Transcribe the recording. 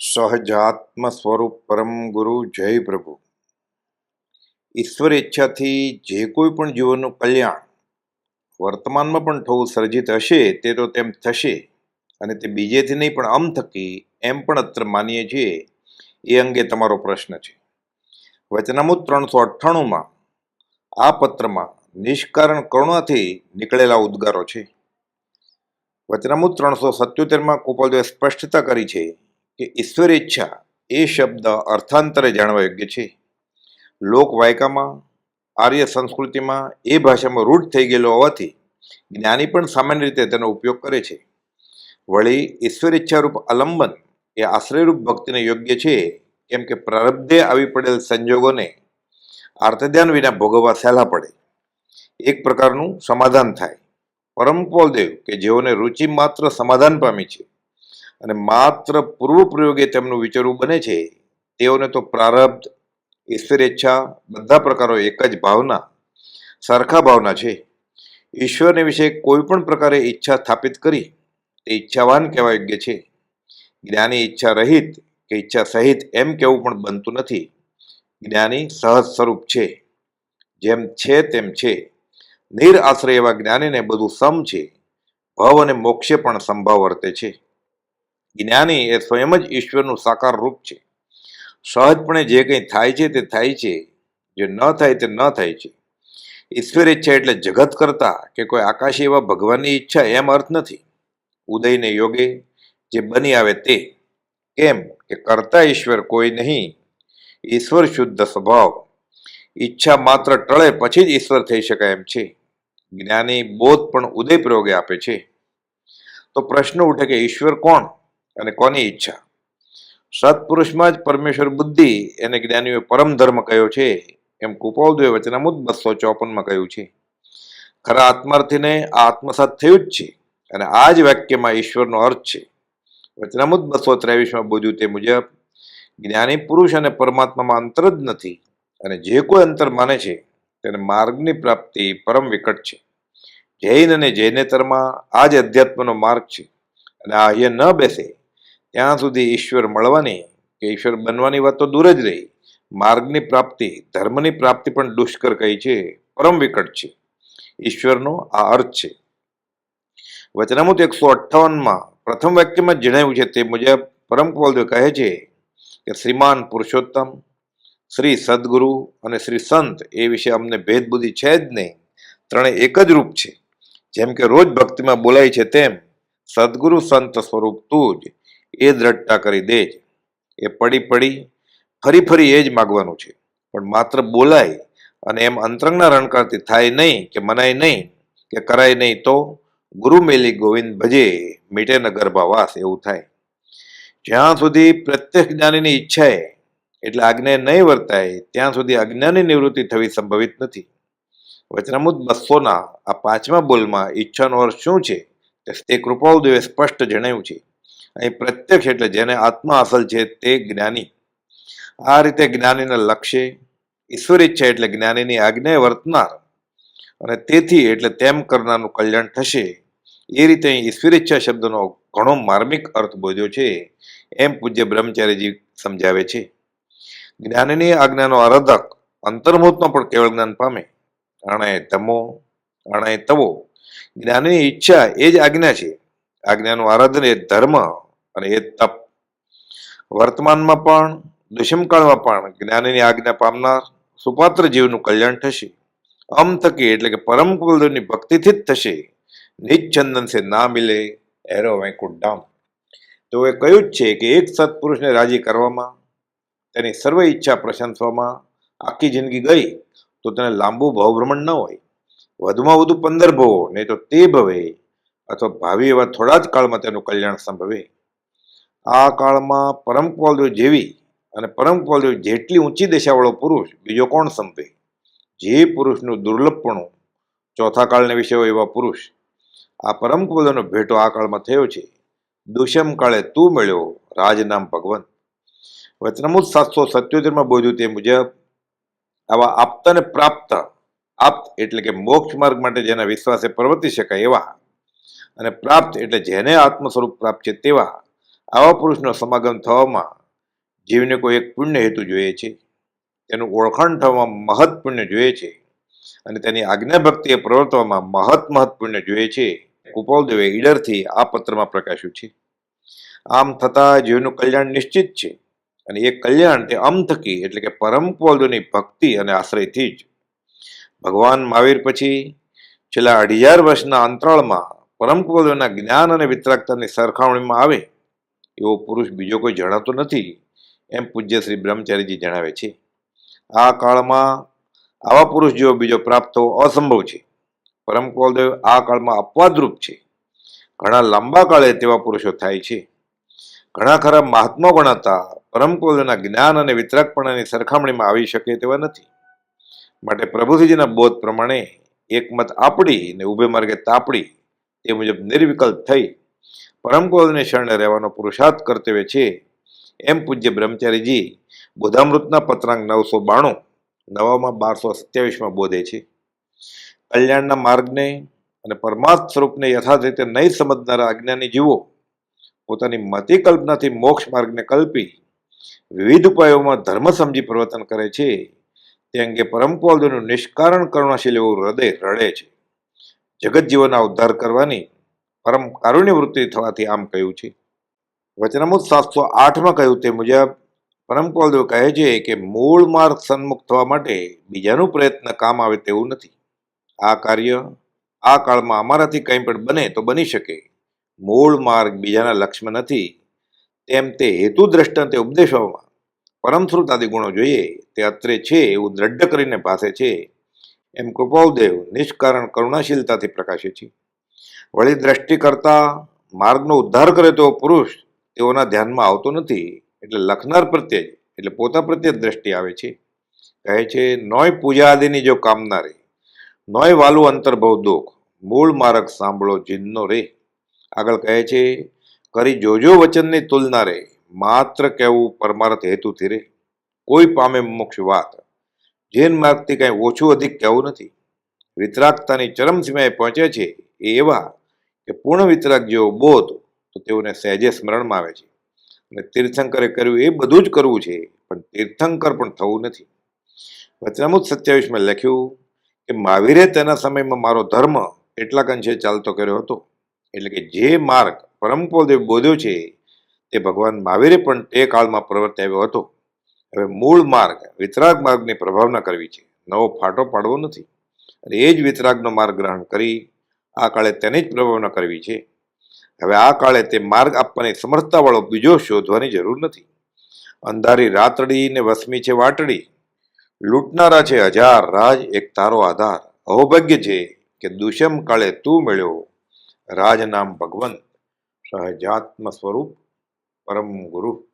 સહજાત્મ સ્વરૂપ પરમ ગુરુ જય પ્રભુ. ઈશ્વર ઈચ્છાથી જે કોઈ પણ જીવનનું કલ્યાણ વર્તમાનમાં પણ થવું સર્જિત હશે તે તો તેમ થશે અને તે બીજેથી નહીં પણ અમ થકી એમ પણ અત્ર માનીએ છીએ એ અંગે તમારો પ્રશ્ન છે. વચનામૃત ત્રણસો અઠ્ઠાણુંમાં આ પત્રમાં નિષ્કારણ કરુણાથી નીકળેલા ઉદ્ગારો છે. વચનામૃત ત્રણસો સત્યોતેરમાં કુપલદેવે સ્પષ્ટતા કરી છે કે ઈશ્વર ઈચ્છા એ શબ્દ અર્થાંતરે જાણવા યોગ્ય છે. લોક વાયકામાં, આર્ય સંસ્કૃતિમાં એ ભાષામાં રૂઢ થઈ ગયેલો હોવાથી જ્ઞાની પણ સામાન્ય રીતે તેનો ઉપયોગ કરે છે. વળી ઈશ્વર ઈચ્છારૂપ અલંબન એ આશ્રયરૂપ ભક્તિને યોગ્ય છે, કેમ કે પ્રારબ્ધે આવી પડેલ સંજોગોને આર્તધ્યાન વિના ભોગવવા સહેલા પડે. એક પ્રકારનું સમાધાન થાય. પરમ પોલદેવ કે જેઓને રુચિ માત્ર સમાધાન પામી છે અને માત્ર પૂર્વ પ્રયોગે તેમનું વિચારવું બને છે, તેઓને તો પ્રારબ્ધ, ઈશ્વરેચ્છા, બધા પ્રકારો એક જ ભાવના, સરખા ભાવના છે. ઈશ્વરને વિશે કોઈ પણ પ્રકારે ઈચ્છા સ્થાપિત કરી, તે ઈચ્છાવાન કહેવા યોગ્ય છે. જ્ઞાની ઈચ્છા રહિત કે ઈચ્છા સહિત એમ કહેવું પણ બનતું નથી. જ્ઞાની સહજ સ્વરૂપ છે. જેમ છે તેમ છે. નિર આશ્રય એવા જ્ઞાનીને બધું સમ છે. ભવ અને મોક્ષે પણ સંભાવ વર્તે છે. જ્ઞાની એ સ્વયં જ ઈશ્વરનું સાકાર રૂપ છે. સહજપણે જે કંઈ થાય છે તે થાય છે. જે ન થાય તે ન થાય છે. ઈશ્વર ઈચ્છા એટલે જગત કરતા કે કોઈ આકાશી એવા ભગવાનની ઈચ્છા એમ અર્થ નથી. ઉદયને યોગે જે બની આવે તે. કેમ કે કરતા ઈશ્વર કોઈ નહીં. ઈશ્વર શુદ્ધ સ્વભાવ. ઈચ્છા માત્ર ટળે પછી જ ઈશ્વર થઈ શકાય એમ છે. જ્ઞાની બોધ પણ ઉદય પ્રયોગે આપે છે. તો પ્રશ્ન ઉઠે કે ઈશ્વર કોણ? અને કોની ઈચ્છા? સત્પુરુષમાં જ પરમેશ્વર બુદ્ધિ એને જ્ઞાનીઓએ પરમ ધર્મ કહ્યો છે? એમ કુપાલદેવે વચનામુદ બસો ચોપનમાં કહ્યું છે. ખરા આત્માર્થીને આત્મસાત થયું જ છે અને આ જ વાક્યમાં ઈશ્વરનો અર્થ છે. વચનામુદ બસો ત્રેવીસમાં બોધ્યું તે મુજબ, જ્ઞાની પુરુષ અને પરમાત્મામાં અંતર જ નથી અને જે કોઈ અંતર માને છે, તેને માર્ગની પ્રાપ્તિ પરમ વિકટ છે. જૈન અને જૈનેતરમાં આ જ અધ્યાત્મનો માર્ગ છે અને આ અહીંયા ન બેસે ત્યાં સુધી ઈશ્વર મળવાની કે ઈશ્વર બનવાની વાત તો દૂર જ રહી. માર્ગની પ્રાપ્તિ, ધર્મની પ્રાપ્તિ પણ દુષ્કર કહી છે, પરમ વિકટ છે. ઈશ્વરનો આ અર્થ છે. વચનામૃત એકસો અઠ્ઠાવનમાં પ્રથમ વાક્યમાં જણાવ્યું છે, તે મુજબ પરમ કુલદેવ કહે છે કે શ્રીમાન પુરુષોત્તમ, શ્રી સદગુરુ અને શ્રી સંત એ વિશે અમને ભેદ બુદ્ધિ છે જ નહીં. ત્રણે એક જ રૂપ છે. જેમ કે રોજ ભક્તિમાં બોલાય છે તેમ, સદગુરુ સંત સ્વરૂપ તું જ એ દ્રઢતા કરી દેજ એ પડી પડી ફરી ફરી એ જ માગવાનું છે. પણ માત્ર બોલાય અને એમ અંતરંગના રણકારથી થાય નહીં કે મનાય નહીં કે કરાય નહીં તો ગુરુ મેલી ગોવિંદ ભજે મીટે ન ગર્ભાવાસ એવું થાય. જ્યાં સુધી પ્રત્યક્ષ જ્ઞાનીની ઈચ્છાએ એટલે આજ્ઞા નહીં વર્તાય, ત્યાં સુધી અજ્ઞાની નિવૃત્તિ થવી સંભવિત નથી. વચનામૃત બસોના આ પાંચમા બોલમાં ઈચ્છાનો અર્થ શું છે? તે કૃપાળુદેવે સ્પષ્ટ જણાવ્યું છે. અહીં પ્રત્યક્ષ એટલે જેને આત્મા અસલ છે તે જ્ઞાની. આ રીતે જ્ઞાનીના લક્ષ્ય, ઈશ્વર ઈચ્છા એટલે જ્ઞાનીની આજ્ઞાએ વર્તનાર અને તેથી એટલે તેમ કરનારનું કલ્યાણ થશે. એ રીતે અહીં ઈશ્વર ઈચ્છા શબ્દનો ઘણો માર્મિક અર્થ બોધ્યો છે. એમ પૂજ્ય બ્રહ્મચારીજી સમજાવે છે. જ્ઞાનીની આજ્ઞાનો આરાધક અંતર્મુહૂર્તમાં પણ કેવળ જ્ઞાન પામે. અણય તમો અણય તવો. જ્ઞાનીની ઈચ્છા એ જ આજ્ઞા છે. આજ્ઞાનું આરાધન એ ધર્મ અને એ તપ. વર્તમાનમાં પણ દુષ્મકાળમાં પણ જ્ઞાનીની આજ્ઞા પામનાર સુપાત્ર જીવનું કલ્યાણ થશે. અમ થકી એટલે કે પરમ કુલદેવની ભક્તિથી જ થશે. નિચંદન સે ના મિલે, એરો વૈકુંઠ ધામ તો એ કહ્યું જ છે કે એક સત્પુરુષને રાજી કરવામાં, તેની સર્વ ઈચ્છા પ્રશંસવામાં આખી જિંદગી ગઈ, તો તેને લાંબુ ભવભ્રમણ ન હોય. વધુમાં વધુ પંદર ભવો, નહીં તો તે ભવે, અથવા ભાવિ એવા થોડા જ કાળમાં તેનું કલ્યાણ સંભવે. આ કાળમાં પરમ કુવાલદેવ જેવી અને પરમ કુવાલદેવ જેટલી ઊંચી દિશાવાળો પુરુષ બીજો કોણ સંપે? જે પુરુષનું દુર્લભપણું ચોથા કાળને વિશે હોય એવા પુરુષ. આ પરમ કુવાલદેવનો ભેટો આ કાળમાં થયો છે. દુષ્યમ કાળે તું મળ્યો રાજનામ ભગવંત વચનમુત સાતસો સત્યોતેરમાં બોધ્યું તે મુજબ, આવા આપતાને પ્રાપ્ત, આપ્ત એટલે કે મોક્ષ માર્ગ માટે જેના વિશ્વાસે પ્રવર્તી શકાય એવા અને પ્રાપ્ત એટલે જેને આત્મ સ્વરૂપ પ્રાપ્ત છે તેવા આવા પુરુષનો સમાગમ થવામાં જીવને કોઈ એક પુણ્ય હેતુ જોઈએ છે. તેનું ઓળખાણ થવામાં મહત પુણ્ય જોઈએ છે. અને તેની આજ્ઞા ભક્તિએ પ્રવર્તવામાં મહત મહત પુણ્ય જોઈએ છે. કુપોલદેવે ઈડરથી આ પત્રમાં પ્રકાશ્યું છે. આમ થતાં જીવનું કલ્યાણ નિશ્ચિત છે. અને એ કલ્યાણ તે અમથકી એટલે કે પરમ કુપોલદેવની ભક્તિ અને આશ્રયથી જ. ભગવાન મહાવીર પછી છેલ્લા અઢી હજાર વર્ષના અંતરાળમાં પરમ કુપોલદેવના જ્ઞાન અને વિતરાકતાની સરખામણીમાં આવે એવો પુરુષ બીજો કોઈ જણાતો નથી, એમ પૂજ્ય શ્રી બ્રહ્મચારીજી જણાવે છે. આ કાળમાં આવા પુરુષ જેવો બીજો પ્રાપ્ત થવો અસંભવ છે. પરમ કુલદેવ આ કાળમાં અપવાદરૂપ છે. ઘણા લાંબા કાળે તેવા પુરુષો થાય છે. ઘણા ખરા મહાત્મા ગણાતા પરમ કુલદેવના જ્ઞાન અને વિતરકપણાની સરખામણીમાં આવી શકે તેવા નથી. માટે પ્રભુજીના બોધ પ્રમાણે એક મત આપડી ને ઉભે માર્ગે તાપડી તે મુજબ નિર્વિકલ્પ થઈ પરમ કુલને શરણે રહેવાનો પુરુષાર્થ કર્તવ્ય છે. એમ પૂજ્ય બ્રહ્મચારીજી બુધામૃતના પત્રાંક નવસો બાણું નવામાં બારસો સત્યાવીસમાં બોધે છે. કલ્યાણના માર્ગને અને પરમાર્થ સ્વરૂપને યથાર્થ રીતે નહીં સમજનારા અજ્ઞાની જીવો પોતાની મતિ કલ્પનાથી મોક્ષ માર્ગને કલ્પી વિવિધ ઉપાયોમાં ધર્મ સમજી પ્રવર્તન કરે છે. તે અંગે પરમ કુલદેવનું નિષ્કારણ કરુણાશીલ એવું હૃદય રડે છે. જગત જીવનના ઉદ્ધાર કરવાની પરમ કારુણ્ય વૃત્તિ થવાથી આમ કહ્યું છે. વચનામૃત સાતસો આઠમાં કહ્યું તે મુજબ પરમ કુલદેવ કહે છે કે મૂળ માર્ગ સન્મુખ થવા માટે બીજાનું પ્રયત્ન કામ આવે તેવું નથી. આ કાર્ય આ કાળમાં અમારાથી કંઈ પણ બને તો બની શકે. મૂળ માર્ગ બીજાના લક્ષ્યમાં નથી. તેમ તે હેતુ દ્રષ્ટાંતે ઉપદેશવામાં પરમશ્રુત આદિ ગુણો જોઈએ, તે અત્રે છે એવું દ્રઢ કરીને ભાસે છે. એમ કૃપાલદેવ નિષ્કારણ કરુણાશીલતાથી પ્રકાશે છે. વળી દ્રષ્ટિ કરતા માર્ગનો ઉદ્ધાર કરે તેવો પુરુષ તેઓના ધ્યાનમાં આવતો નથી. એટલે લખનાર પ્રત્યે, એટલે પોતા પ્રત્યે જ દ્રષ્ટિ આવે છે. કહે છે, નોય પૂજા આદિની જો કામના રે, નોય વાલું અંતર્ભવ દુઃખ, મૂળ માર્ગ સાંભળો જીનનો રે. આગળ કહે છે, કરી જોજો વચનની તુલના રે, માત્ર કહેવું પરમાર્થ હેતુથી રે. કોઈ પામે મોક્ષ વાત, જૈન માર્ગથી કાંઈ ઓછું અધિક કહેવું નથી. વિતરાગતાની ચરમસીમાએ પહોંચે છે, એ એવા કે પૂર્ણ વિતરાગ જેવો બોધ તો તેઓને સહેજે સ્મરણમાં આવે છે. અને તીર્થંકરે કર્યું એ બધું જ કરવું છે, પણ તીર્થંકર પણ થવું નથી. વચનામૃત સત્યાવીસમાં લખ્યું કે મહાવીરે તેના સમયમાં મારો ધર્મ એટલાક અંશે ચાલતો કર્યો હતો. એટલે કે જે માર્ગ પરમપોદેવ બોધ્યો છે, તે ભગવાન મહાવીરે પણ તે કાળમાં પ્રવર્તાવ્યો હતો. હવે મૂળ માર્ગ વિતરાગ માર્ગની પ્રભાવના કરવી છે. નવો ફાટો પાડવો નથી. અને એ જ વિતરાગનો માર્ગ ગ્રહણ કરી આ કાળે તેની જ પ્રભાવના કરવી છે. હવે આ કાળે તે માર્ગ આપવાની સમર્થતાવાળો બીજો શોધવાની જરૂર નથી. અંધારી રાતડી ને વસમી છે વાટડી. લૂંટનારા છે હજાર, રાજ એક તારો આધાર. અહોભાગ્ય છે કે દુષ્યમ કાળે તું મળ્યો. રાજ નામ ભગવંત. સહજાત્મ સ્વરૂપ પરમ ગુરુ.